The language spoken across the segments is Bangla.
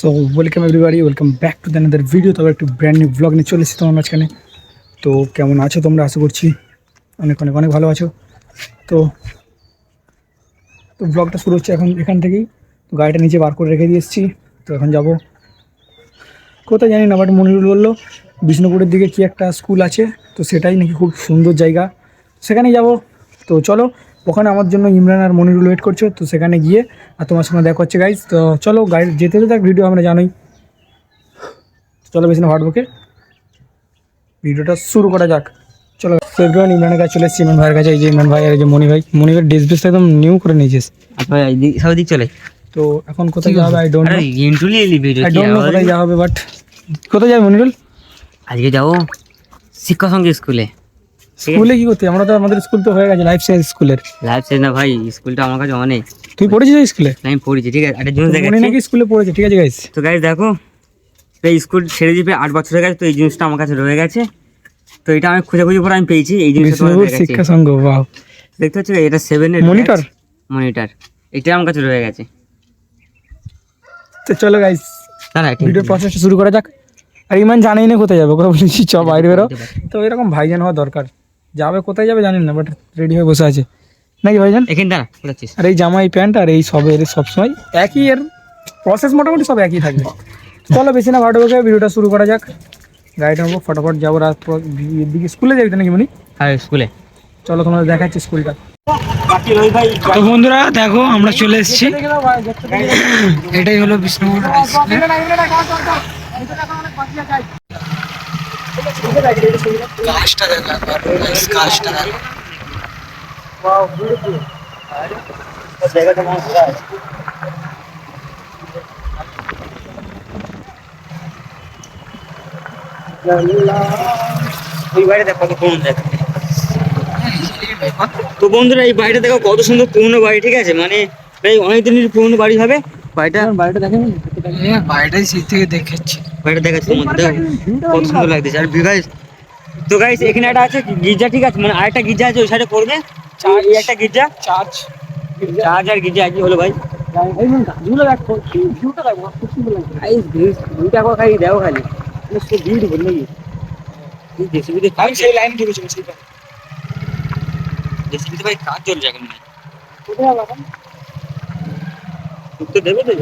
So welcome everybody welcome back to another video তবে একটু ব্র্যান্ড নিউ ব্লগ নিয়ে চলে এসেছি তোমার মাঝখানে তো কেমন আছো তোমরা? আশা করছি অনেক অনেক অনেক ভালো আছো। তো তো ব্লগটা শুরু হচ্ছে এখন এখান থেকেই। তো গাড়িটা নিচে বার করে রেখে দিয়ে এসেছি। তো এখন যাব। কোথায় জানি না বাট মনিরুল বলল, বিষ্ণুপুরের দিকে কি একটা স্কুল আছে। তো সেটাই নাকি খুব সুন্দর জায়গা। সেখানেই যাব। তো চলো ওখানে আমার জন্য ইমরান আর মনিরুল ওয়েট করছ তো সেখানে গিয়ে আর তোমার সঙ্গে দেখা হচ্ছে গাইজ তো চলো গাড়ি যেতে যেতে এক ভিডিও আমরা জানোই। চলো বেশি না ভাটবুকে ভিডিওটা শুরু করা যাক। চলো এভরিওয়ান ইমরানের কাছে চলে এসেছি ইমরান ভাইয়ের কাছে। এই যে ইমরান ভাই আর এই যে মনি ভাই মনি ভাই ড্রেস বেসটা একদম নিউ করে নিয়েছিস সব দিক চলে। তো এখন কোথায় যাওয়া হবে আই ডোন্ট ইন্টুলি এলি ভিডিও আই ডোন্ট নো কোথায় যাওয়া হবে বাট কোথায় যাবে মনিরুল? আজকে যাব শিক্ষা সঙ্গে স্কুলে। স্কুলে কি করতে? আমরা তো আমাদের স্কুল তো হয়ে গেছে লাইফ সায়েন্স স্কুলের। লাইফ সাইজ না ভাই স্কুলটা আমার কাছে অনেক। তুই পড়েছিস স্কুলে? আমি পড়েছি ঠিক আছে। একটা জিনিস মনি দেখাচ্ছি। নাকি স্কুলে পড়েছে? ঠিক আছে গাইস তো গাইজ দেখো এই স্কুল ছেড়ে দিবে আট বছর হয়ে গেছে তো এই জিনিসটা আমার কাছে রয়ে গেছে। তো এটা আমি খুঁজে খুঁজে পরে আমি পেয়েছি এই জিনিসটা। শিক্ষা সংঘ বাহ দেখতে হচ্ছে এটা সেভেনের Monitor? মনিটর মনিটর এটা আমার কাছে রয়ে গেছে। তো চলো গাইস দাঁড়া এটা ভিডিওর প্রসেসটা শুরু করা যাক। আর ইমান জানেই না কোথায় যাবে কোথাও বলেছি চ বাইরে বেরো। তো এরকম ভাইজান হওয়া দরকার। যাবে কোথায় যাবে জানি না বাট রেডি হয়ে বসে আছে। নাকি ভাইজান? এখানে দাঁড়া কোথাচ্ছিস আর এই জামা এই প্যান্ট আর এই সব এর সবসময় একই এর প্রসেস মোটামুটি সব একই থাকবে। চলো বেশি না বসে ভিডিওটা শুরু করা যাক। গাড়িটা নেব ফটাফট যাব রাত দিকে। স্কুলে যাবি তো নাকি মনি? হ্যাঁ স্কুলে। চলো তোমাদের দেখাচ্ছি স্কুলটা। তো বন্ধুরা দেখো আমরা চলে এসেছি। এটাই হলো বিষ্ণুপুর দেখো ওই দেখো কত পুরনো দেখ তো বন্ধুরা এই বাড়িটা দেখো কত সুন্দর পুরনো বাড়ি ঠিক আছে? মানে প্রায় অনেক দিনের পুরনো বাড়ি হবে। বাড়িটা বাড়িটা দেখেন? বাড়িটাই সেই থেকে দেখেছি। বাড়িটা দেখাচ্ছি তোমাদের কত সুন্দর লাগতেছে। আর গাইস তো গাইস এখানে একটা আছে গির্জা ঠিক আছে? মানে আরেকটা গির্জা আছে ওই সাইডে পড়বে? চার এই একটা গির্জা? চার্জ চার্জ আর গির্জা একই হলো ভাই। দেবে তো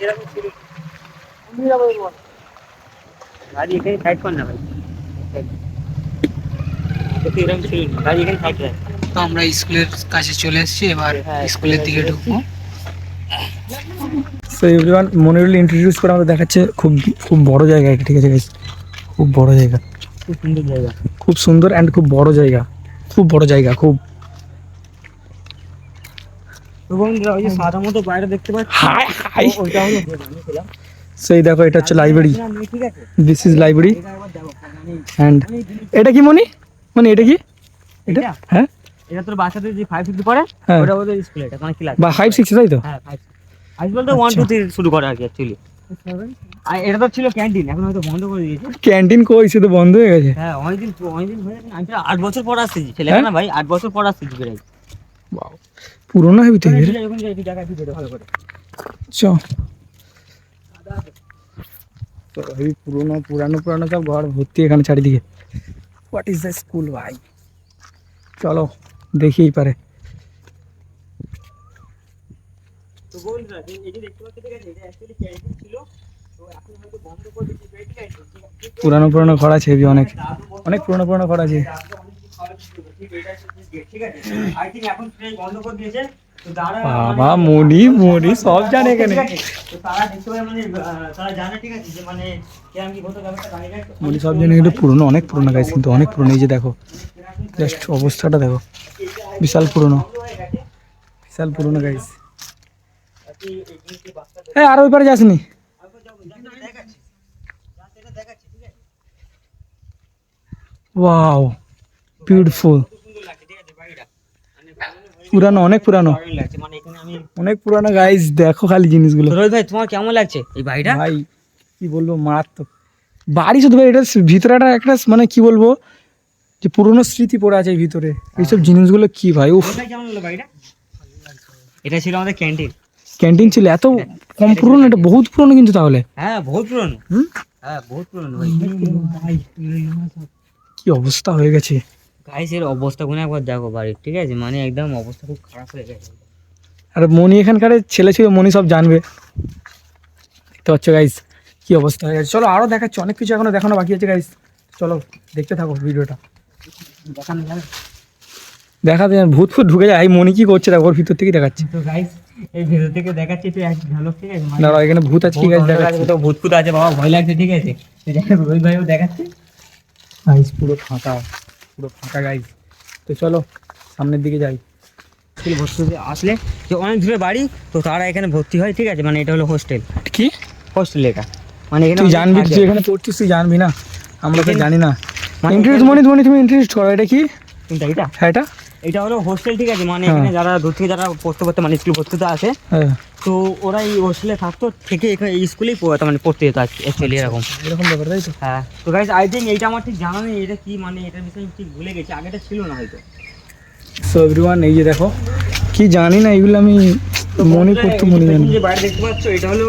এরকম ছিল আমি যাব এবার। গাড়ি এখানে সাইড কর না ভাই তো এরকম ছিল না গাড়ি এখানে সাইড রাখ তো আমরা স্কুলের কাছে চলে এসেছি এবার হ্যাঁ, স্কুলের দিকে ঢুকবো সো এভরিওয়ান মনিরুল ইন্ট্রোডিউস করে আমাদের দেখাচ্ছে খুব খুব বড় জায়গা এটা ঠিক আছে guys? খুব বড় জায়গা খুব সুন্দর জায়গা খুব সুন্দর অ্যান্ড খুব বড় জায়গা খুব বড় জায়গা খুব তো বন্ধুরা ওই যে সাদা মতো বাইরে দেখতে পাচ্ছি? Hi hi. ওইটা হলো ছিলাম। সেই দেখো এটা হচ্ছে library this is library and এটা কি মনি মানে এটা কি এটা? হ্যাঁ। এটা তোর বাচ্চাদের যে ফাইভ ফিফটি পড়ে হ্যাঁ। ওটা ওদের স্কুলে এটা মানে ক্লাস বা ফাইভ সিক্স তাই তো? হ্যাঁ ফাইভ আজ বলতে ওয়ান টু থ্রি শুরু করে আর কি অ্যাকচুয়ালি আর এটা তো ছিল ক্যান্টিন এখন হয়তো বন্ধ করে দিয়েছে। ক্যান্টিন কই সে তো বন্ধ হয়ে গেছে। হ্যাঁ অনেকদিন অনেকদিন হয়ে গেছে আমি আট বছর পর ছেলে হ্যাঁ? না ভাই আট বছর পর আসতেছি প্রায়। Wow. পুরোনো হেবি তো চ। হেবি পুরোনো পুরানো পুরানো সব ঘর ভর্তি এখানে চারিদিকে। হোয়াট ইজ দ্য স্কুল ভাই? চলো দেখেই পারে তো বন্ধুরা এই যে দেখতে পাচ্ছি ঠিক আছে এটা অ্যাকচুয়ালি ক্যান্টিন ছিল। তো এখন হয়তো বন্ধ করে দিয়েছে ঠিক আছে পুরানো পুরানো ঘর আছে হেবি অনেক। অনেক পুরোনো পুরোনো ঘর আছে। বাবা মনি মনি সব জানে এখানে তো তারা দেখতে পারে মানে আহ, তারা জানে ঠিক আছে যে মানে কেমন কি হতো ব্যাপারটা জানে না মনি সব জানে কিন্তু পুরোনো অনেক পুরোনো গাছ কিন্তু অনেক পুরোনো এই যে দেখো জাস্ট অবস্থাটা দেখো বিশাল পুরোনো বিশাল পুরোনো গাইস হ্যাঁ আর ওই পারে যাসনি ওয়াও বিউটিফুল পুরানো অনেক পুরানো। মানে অনেক পুরানো গাইস দেখো খালি জিনিসগুলো। রোহিত ভাই তোমার কেমন লাগছে? এই বাড়িটা? ভাই কি বলব মারাত্মক। বাড়ি শুধু ভাই এটা ভিতরেটা একটা মানে কি বলব যে পুরনো স্মৃতি পড়ে আছে ভিতরে। এইসব জিনিসগুলো কি ভাই উফ। এটা ছিল আমাদের ক্যান্টিন ক্যান্টিন ছিল এত কম পুরনো এটা বহুত পুরনো কিন্তু তাহলে। হ্যাঁ বহুত পুরনো। হুম? হ্যাঁ বহুত পুরনো ভাই। কি অবস্থা হয়ে গেছে। গাইস এর অবস্থা গুলো একবার দেখো বাড়ির ঠিক আছে? মানে একদম অবস্থা খুব খারাপ হয়ে গেছে। আর মনি এখানকার ছেলে ছিল মনি সব জানবে। দেখতে পাচ্ছ গাইস কি অবস্থা হয়ে গেছে। চলো আরও দেখাচ্ছি অনেক কিছু এখনও দেখানো বাকি আছে গাইস চলো দেখতে থাকো ভিডিওটা। দেখানো যাবে? দেখাতে ভূত ফুট ঢুকে যায়। এই মনি কি করছে দেখো ওর ভিতর থেকে দেখাচ্ছি। তো গাইস এই ভিতর থেকে দেখাচ্ছি তুই এক ঝলক ঠিক আছে? মানে দাঁড়াও এখানে ভূত আছে কি গাছ দেখাচ্ছি। তো ভূত ফুত আছে বাবা ভয় লাগছে ঠিক আছে? রোহিত ভাইও দেখাচ্ছে। গাইস পুরো ফাঁকা। পুরো ফাঁকা গাইজ তো চলো সামনের দিকে যাই। হোস্টেল ভর্তি আসলে যে অনেক দূরে বাড়ি তো তারা এখানে ভর্তি হয় ঠিক আছে? মানে এটা হলো হোস্টেল কি? হোস্টেল এটা। মানে এখানে তুই জানবি তুই এখানে পড়ছিস তুই জানবি না। আমরা তো জানি না। মানে ইন্টারেস্ট মনি মনি তুমি ইন্টারেস্ট করো এটা কি? এটা? হ্যাঁ এটা? এটা হলো হোস্টেল ঠিক আছে? মানে হ্যাঁ। এখানে যারা দূর থেকে যারা পড়তে পড়তে মানে স্কুল পড়তে তো আসে হ্যাঁ। তো ওরা এই হোস্টেলে থাকতো থেকে এখানে স্কুলেই পড়তো মানে পড়তে যেত অ্যাকচুয়ালি এরকম। এরকম ব্যাপার তাই তো? হ্যাঁ। তো গাইজ আই থিঙ্ক এইটা আমার ঠিক জানা নেই এটা কি মানে এটার বিষয়ে ঠিক ভুলে গেছি আগেটা ছিল না হয়তো। সো এভরিওয়ান এই যে দেখো কি জানি না এগুলো আমি মনে করতে মনে জানি যে বাইরে দেখতে পাচ্ছ এটা হলো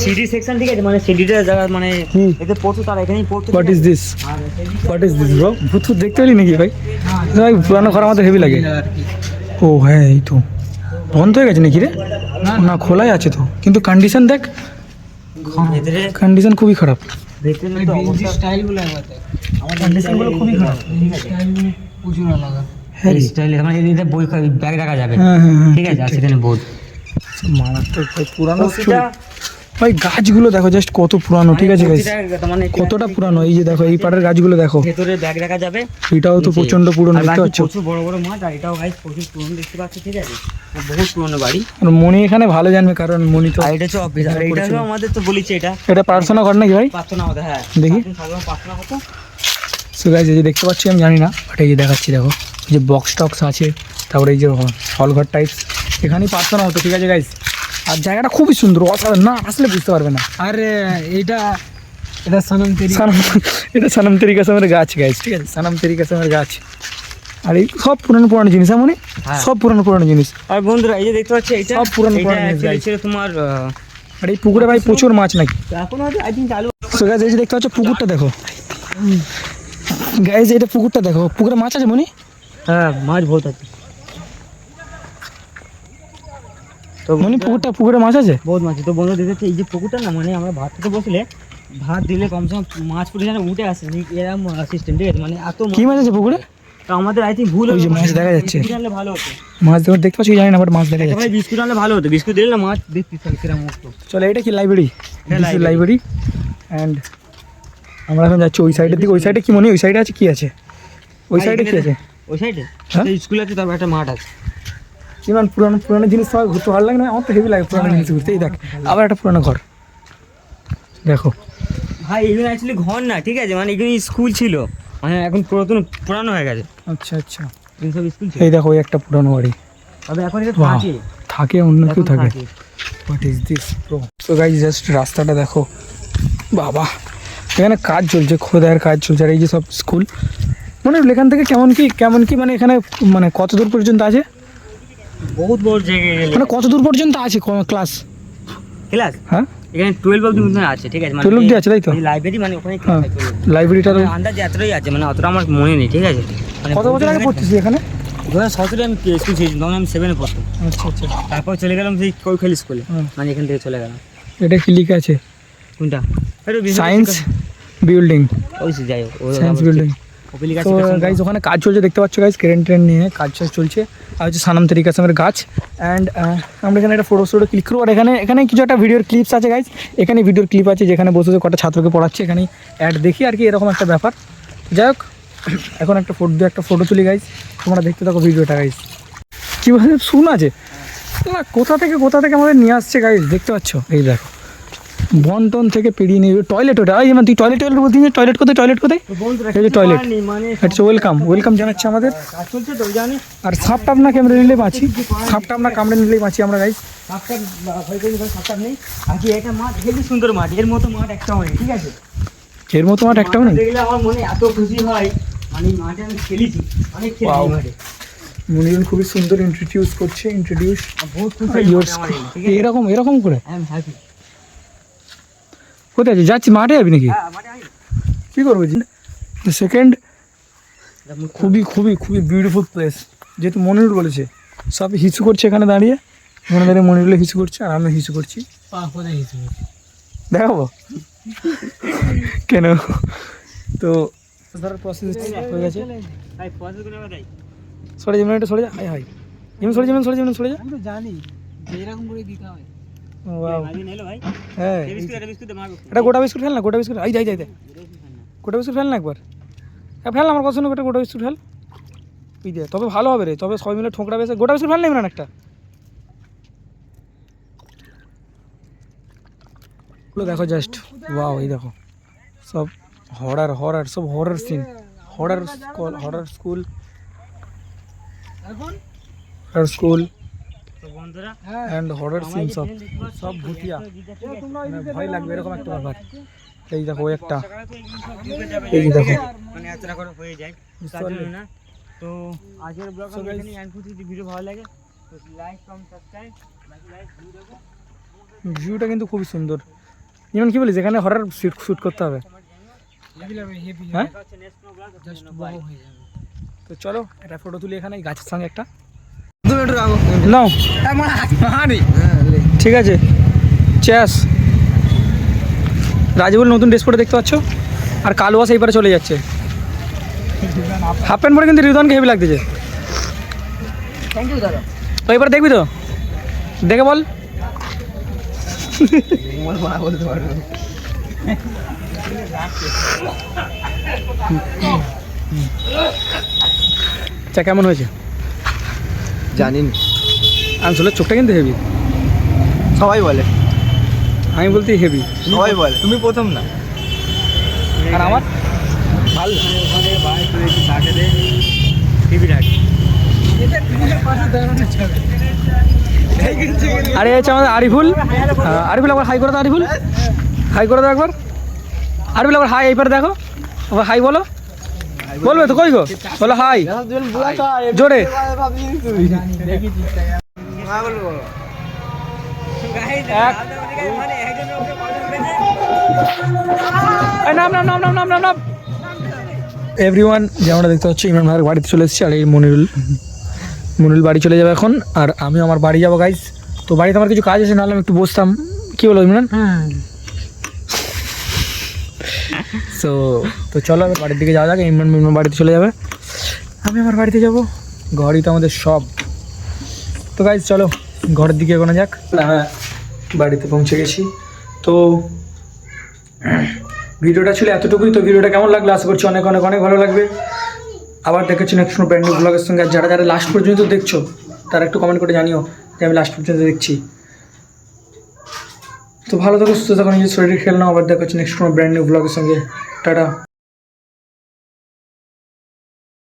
সিডি সেকশন ঠিক আছে মানে সিডিটা যারা মানে কি? এতে পড়তো তারা এখানেই পড়তো হোয়াট ইজ দিস আর হোয়াট ইজ দিস ব্রো ভূত ফুত দেখতে পেলি নাকি ভাই? ভাই পুরানো ঘর আমাদের হেভি লাগে। ও হ্যাঁ এই তো। বন্ধ হয়ে গেছে নাকি রে? না খোলাই আছে তো। কিন্তু কন্ডিশন দেখ। ভেতরে কন্ডিশন খুবই খারাপ। ভেতরে তো অবস্থা স্টাইলগুলো একবার দেখ। আমার কন্ডিশনগুলো খুবই খারাপ। ঠিক আছে। স্টাইলগুলো প্রচুর আলাদা। হ্যাঁ রে। স্টাইল মানে এতে বই ব্যাগ রাখা যাবে। হ্যাঁ হ্যাঁ হ্যাঁ ঠিক আছে আর সেখানে বোর্ড মারাত্মক ভাই পুরানো স্কুল ভাই গাছগুলো দেখো জাস্ট কত পুরানো ঠিক আছে গাইস মানে কতটা পুরানো? এই যে দেখো এই পাড়ের গাছগুলো দেখো। ভেতরে ব্যাগ রাখা যাবে। এটাও তো। প্রচণ্ড পুরনো দেখতে পাচ্ছ? প্রচুর বড় বড় মাঠ আর এটাও গাইস প্রচুর পুরনো দেখতে পাচ্ছি ঠিক আছে? বহুত পুরনো বাড়ি। আর মনি এখানে ভালো জানবে কারণ মনি তো এটা হচ্ছে অফিস আর এটা আমাদের তো বলেছি এটা। এটা প্রার্থনা ঘর নাকি ভাই? প্রার্থনা হতো হ্যাঁ। দেখি। প্রার্থনা হতো সো গাইজ এই যে দেখতে পাচ্ছি আমি জানি না বাট এই যে দেখাচ্ছি দেখো। এই যে বক্স টক্স আছে তারপরে এই যে হল ঘর টাইপস এখানেই প্রার্থনা হতো ঠিক আছে গাইজ আর জায়গাটা খুবই সুন্দর অসাধারণ। না আসলে বুঝতে পারবে না। আর এটা এটা সনম তেরি সানাম এটা সানাম তেরিকা সামের গাছ গাইজ ঠিক আছে? সানাম তেরিকা সামের গাছ। আর এই সব পুরানো পুরানো জিনিস হ্যাঁ মনে? হ্যাঁ। সব পুরানো পুরানো জিনিস। আর বন্ধুরা এই যে দেখতে পাচ্ছি এটা সব পুরনো পুরনো জিনিস। তোমার আর এই পুকুরে ভাই প্রচুর মাছ নাকি? এখন আই থিঙ্ক চালু সো গাইজ এই যে দেখতে পাচ্ছ পুকুরটা দেখো। গাইজ এটা পুকুরটা দেখো। পুকুরে মাছ আছে মনি? হ্যাঁ মাছ বহুত আছে। তো মনি পুকুরটা পুকুরে মাছ আছে? বহুত মাছ। তো বন্ধু দেখতে এই যে পুকুরটা না মানে আমরা ভাত খেতে বসলে ভাত দিলে কমসে কম মাছ পুকুরে যেন উঠে আসে। এরকম সিস্টেম ঠিক আছে? মানে এত কি মাছ আছে পুকুরে? তো আমাদের আই থিঙ্ক ভুল হলো। মাছ দেখা যাচ্ছে। ভালো হতো। মাছ দেখো দেখতে পাচ্ছি জানি না বাট মাছ দেখা যাচ্ছে। ভাই বিস্কুট আনলে ভালো হতো। বিস্কুট দিলে না মাছ দেখতে কিরম উঠতো চলো এটা কি লাইব্রেরি। লাইব্রেরি অ্যান্ড আমরা এখন যাচ্ছি ওই সাইডের দিকে। ওই সাইডে কি মনে হয়? ওই সাইডে আছে কি আছে? ওই সাইডে কি আছে? ওই সাইডে হ্যাঁ? স্কুল আছে তারপর একটা মাঠ আছে। ইমান পুরানো পুরানো জিনিস সবাই ঘুরতে ভালো লাগে না আমার তো হেভি লাগে পুরানো জিনিস ঘুরতে। এই দেখ আবার একটা পুরানো ঘর। দেখো। ভাই এগুলো অ্যাকচুয়ালি ঘর না ঠিক আছে? মানে এগুলো স্কুল ছিল। মানে এখন পুরাতন পুরানো হয়ে গেছে। আচ্ছা আচ্ছা। সব স্কুল এই দেখো ওই একটা পুরানো বাড়ি। তবে এখন এটা থাকে। থাকে অন্য কেউ থাকে। হোয়াট ইজ দিস প্রো তো গাইজ জাস্ট রাস্তাটা দেখো। বাবা এখানে কাজ চলছে খোদায়ের কাজ চলছে। আর এই যে সব স্কুল মানে এখান থেকে কেমন কি কেমন কি মানে এখানে মানে কত দূর পর্যন্ত আছে? বহুত বড় জায়গায় মানে কত দূর পর্যন্ত আছে ক্লাস ক্লাস হ্যাঁ? এখানে টুয়েলভ মনে আছে ঠিক আছে? 12 অবধি আছে, তাই তো? লাইব্রেরি মানে ওখানে হ্যাঁ class হয়। 12 লাইব্রেরিটা তো আন্দাজে এতটাই আছে মানে অতটা আমার মনে নেই ঠিক আছে? মানে কত বছর আগে এখানে? দু হাজার সতেরো আমি স্কুল ছেড়েছি তখন আমি সেভেনে পড়তাম। আচ্ছা আচ্ছা। তারপর চলে গেলাম সেই কৈখালি স্কুলে হুম। মানে এখান থেকে চলে গেলাম। এটা কি লিখে আছে? কোনটা? সায়েন্স বিল্ডিং ওই যাই হোক সায়েন্স বিল্ডিং তো গাইজ ওখানে কাজ চলছে, দেখতে পাচ্ছ গাইজ ক্রেন ট্রেন নিয়ে কাজ চলছে। আর হচ্ছে সানাম তরিকা আসামের গাছ। অ্যান্ড আমরা এখানে একটা ফটো ফটো ক্লিক করব। আর এখানে এখানে কিছু একটা ভিডিওর ক্লিপস আছে গাইজ এখানে ভিডিওর ক্লিপ আছে যেখানে বসে কটা ছাত্রকে পড়াচ্ছে। এখানে অ্যাড দেখি, আর কি এরকম একটা ব্যাপার। যাই হোক, এখন একটা ফটো দু একটা ফটো তুলি গাইজ তোমরা দেখতে থাকো ভিডিওটা গাইজ কীভাবে শুন আছে না, কোথা থেকে কোথা থেকে আমাদের নিয়ে আসছে গাইজ দেখতে পাচ্ছ? এই দেখো। বন্টন থেকে পেরিয়ে নিয়ে টয়লেট ওটা। এই মানে তুই টয়লেট টয়লেট বলছিস টয়লেট কোথায়? টয়লেট কোথায়? এই যে নেই, মানে আচ্ছা ওয়েলকাম ওয়েলকাম জানাচ্ছি আমাদের। জানি আর সাপ টাপ না ক্যামেরা নিলে বাঁচি। সাপ টাপ না কামড়ে নিলেই বাঁচি আমরা গাইজ সাপটা ভয় করি ভয় সাপটা নেই। আর কি এটা মাঠ হেবি সুন্দর মাঠ। এর মতো মাঠ একটাও নেই ঠিক আছে? এর মতো মাঠ একটাও নেই? দেখলে আমার মনে এত খুশি হয়। মানে মাঠে আমি খেলেছি অনেক খেলেছি. মাঠে। মনিরুল খুবই সুন্দর ইন্ট্রোডিউস করছে ইন্ট্রোডিউস? এরকম এরকম করে? আই এম হ্যাপি কোথায় আছিস? যাচ্ছি মাঠে যাবি নাকি? হ্যাঁ কি করব সেকেন্ড খুবই খুবই খুবই বিউটিফুল প্লেস যেহেতু মনিরুল বলেছে সব হিসু করছে এখানে দাঁড়িয়ে। এখানে দাঁড়িয়ে মনিরুলে হিসু করছে আর আমি হিসু করছি। দেখাবো? কেন? তো ধরার প্রসেস হয়ে গেছে। সরে একটু সরে যা। Hi hi. যেমন সরে যেমন সরে যেমন সরে যা। আমি জানি যে এরকম করে দিতে হয়। ও, wow, আমি নেলো ভাই হ্যাঁ এই বিস্কুট এটা বিস্কুট দে মারবো এটা গোটা বিস্কুট ফেল না গোটা বিস্কুট আই যাই যাই যাই গোটা বিস্কুট ফেল না একবার হ্যাঁ ফেল না, আমার পছন্দ একটা গোটা বিস্কুট ফেল ওই দে তবে ভালো হবে রে তবে সবাই মিলে ঠোকরা বেসে গোটা বিস্কুট ফেল না ইমরান একটা। ওগুলো দেখো জাস্ট ওয়াও এই দেখো। সব হরার হরার সব horror scene horror school horror school এখন? হরার স্কুল তো বন্ধুরা অ্যান্ড হরার সিন সব সব সব ভুতিয়া। তোমরা মানে ভয় লাগবে এরকম একটা ব্যাপার। এই দেখো ওই একটা। এই এই যে দেখো। মানে এতটা করে হয়ে যায় বুঝতে তার পারলে? জন্য না। তো আজকের ব্লগ So আমি guys- এখানে এন্ড করছি। যদি ভিডিও ভালো লাগে তো like comment subscribe like like video দেখো ভিউটা কিন্তু খুবই সুন্দর। যেমন কি বলিস? এখানে হরার শুট শুট করতে হবে। হেভি লাগবে হেভি হ্যাঁ? দেখা হচ্ছে নেক্সট ব্লগ জাস্ট বড় হয়ে যাবে। তো চলো একটা ফটো তুলি এখানে এই গাছের সঙ্গে একটা। দু মিনিট রাখো নাও হ্যাঁ ঠিক আছে চ্যাস রাজবুল নতুন ড্রেস পরে দেখতে পাচ্ছ আর কালুয়াস এইবারে চলে যাচ্ছে হাফ প্যান্ট পরে কিন্তু রিদনকে হেভি লাগতেছে তো এবার দেখবি তো দেখে বল কেমন হয়েছে জানি আনসলের চোখটা কিন্তু হেভি সবাই বলে। আমি বলতে হেভি সবাই বলে। তুমি প্রথম না। আর আমার? ভালো। আর এই হচ্ছে আমাদের আরিফুল। আরিফুল একবার হাই করে দাও আরিফুল। হাই করে দাও একবার। আরিফুল একবার হাই এইবার দেখো। একবার হাই বলো। বলবে তো কই গো? বলো হাই। জোরে। এক। মানে একজন ওকে পছন্দ নাম নাম নাম নাম নাম নাম। নাম এভরিওয়ান যেমনটা দেখতে পাচ্ছি ইমরান ভাইয়ের বাড়িতে চলে এসেছি আর এই মনিরুল মনিরুল বাড়ি চলে যাবে এখন আর আমি আমার বাড়ি যাব গাইজ তো বাড়িতে আমার কিছু কাজ আছে নাহলে আমি একটু বসতাম। কি বলো ইমরান? হ্যাঁ। সো তো চলো এবার বাড়ির দিকে যাওয়া যাক ইমরান ইমরান বাড়িতে চলে যাবে। আমি আমার বাড়িতে যাব। ঘরই তো আমাদের সব। তো গাইজ চলো, ঘরের দিকে এগোনো যাক। হ্যাঁ বাড়িতে পৌঁছে গেছি। তো, ভিডিওটা ছিল এতটুকুই। তো ভিডিওটা কেমন লাগল? আশা করছি অনেক অনেক অনেক ভালো লাগবে। আবার দেখাচ্ছি নেক্সট ব্র্যান্ড ব্লগের সঙ্গে। যারা যারা লাস্ট পর্যন্ত দেখছ, তারা একটু কমেন্ট করে জানিও যে আমি লাস্ট পর্যন্ত দেখছি। তো ভালো থাকো, সুস্থ থাকো, নিজের শরীরের খেয়াল নাও আবার দেখা হচ্ছে নেক্সট কোনো ব্র্যান্ড নিউ ব্লগের সঙ্গে। টাটা।